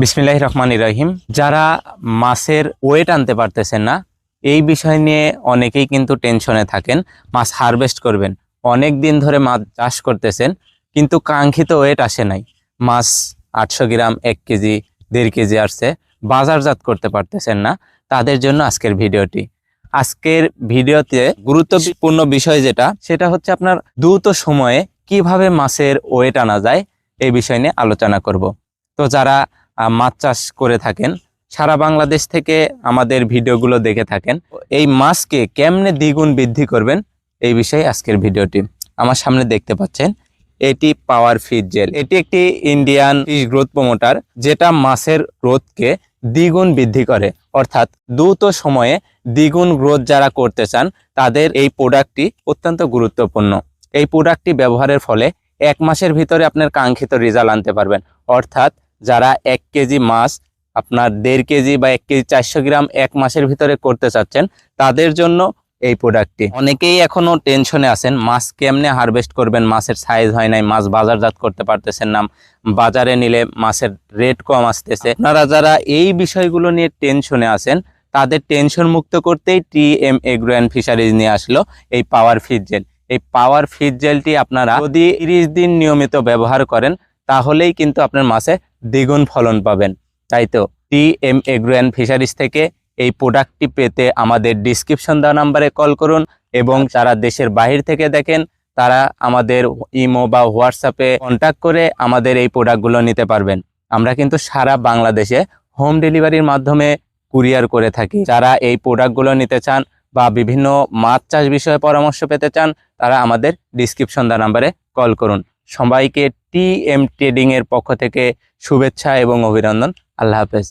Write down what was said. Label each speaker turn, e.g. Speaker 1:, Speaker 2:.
Speaker 1: বিসমিল্লাহ রহমান রহিম। যারা মাছের ওয়েট আনতে পারতেছেন না, এই বিষয় নিয়ে অনেকেই কিন্তু টেনশনে থাকেন, মাছ হারভেস্ট করবেন। অনেক দিন ধরে মাছ চাষ করতেছেন, কিন্তু কাঙ্ক্ষিত ওয়েট আসে নাই। মাছ আটশো গ্রাম, এক কেজি, দেড় কেজি আসছে, বাজারজাত করতে পারতেছেন না। তাদের জন্য আজকের ভিডিওটি। আজকের ভিডিওতে গুরুত্বপূর্ণ বিষয় যেটা, সেটা হচ্ছে আপনার দ্রুত সময়ে কীভাবে মাছের ওয়েট আনা যায়, এই বিষয় নিয়ে আলোচনা করব। তো যারা মাছ চাষ করে থাকেন। সারা বাংলাদেশ থেকে আমাদের ভিডিওগুলো দেখে থাকেন। এই মাছকে কেমনে দ্বিগুণ বৃদ্ধি করবেন এই বিষয়ে আজকের ভিডিওটি। আমার সামনে দেখতে পাচ্ছেন, এটি পাওয়ার ফিড জেল। এটি একটি ইন্ডিয়ান ফিশ গ্রোথ প্রমোটার, যেটা মাছের গ্রোথকে দ্বিগুণ বৃদ্ধি করে। অর্থাৎ দ্রুত সময়ে দ্বিগুণ গ্রোথ যারা করতে চান, তাদের এই প্রোডাক্টটি অত্যন্ত গুরুত্বপূর্ণ। এই প্রোডাক্টটি ব্যবহারের ফলে এক মাসের ভিতরে আপনার কাঙ্ক্ষিত রেজাল্ট আনতে পারবেন। অর্থাৎ যারা এক কেজি মাছ আপনার দেড় কেজি বা এক কেজি চারশো গ্রাম এক মাসের ভিতরে করতে চাচ্ছেন, তাদের জন্য এই প্রোডাক্টটি অনেকেই এখনও টেনশনে আছেন, মাছ কেমনে হারভেস্ট করবেন? মাছের সাইজ হয় নাই, মাছ বাজারজাত করতে পারতেছেন না, বাজারে নিলে মাছের রেট কম আসতেছে। আপনারা যারা এই বিষয়গুলো নিয়ে টেনশনে আছেন, তাদের টেনশন মুক্ত করতেই T M agro and fisheries নিয়ে আসলো এই পাওয়ার ফিড জেল এই পাওয়ার ফিড জেলটি আপনারা যদি তিরিশ দিন নিয়মিত ব্যবহার করেন তাহলেই কিন্তু আপনার মাছে দ্বিগুণ ফলন পাবেন। তাই তো? T M agro and fisheries থেকে এই প্রোডাক্টটি পেতে আমাদের ডিসক্রিপশন দেওয়া নাম্বারে কল করুন এবং যারা দেশের বাহির থেকে দেখেন তারা আমাদের ইমো বা হোয়াটসঅ্যাপে কন্ট্যাক্ট করে আমাদের এই প্রোডাক্টগুলো নিতে পারবেন। আমরা কিন্তু সারা বাংলাদেশে হোম ডেলিভারির মাধ্যমে কুরিয়ার করে থাকি। যারা এই প্রোডাক্টগুলো নিতে চান বা বিভিন্ন মাছ চাষ বিষয়ে পরামর্শ পেতে চান তারা আমাদের ডিসক্রিপশন দেওয়া নাম্বারে কল করুন। সবাইকে টি এম ট্রেডিংয়ের পক্ষ থেকে শুভেচ্ছা এবং অভিনন্দন। আল্লাহ হাফেজ।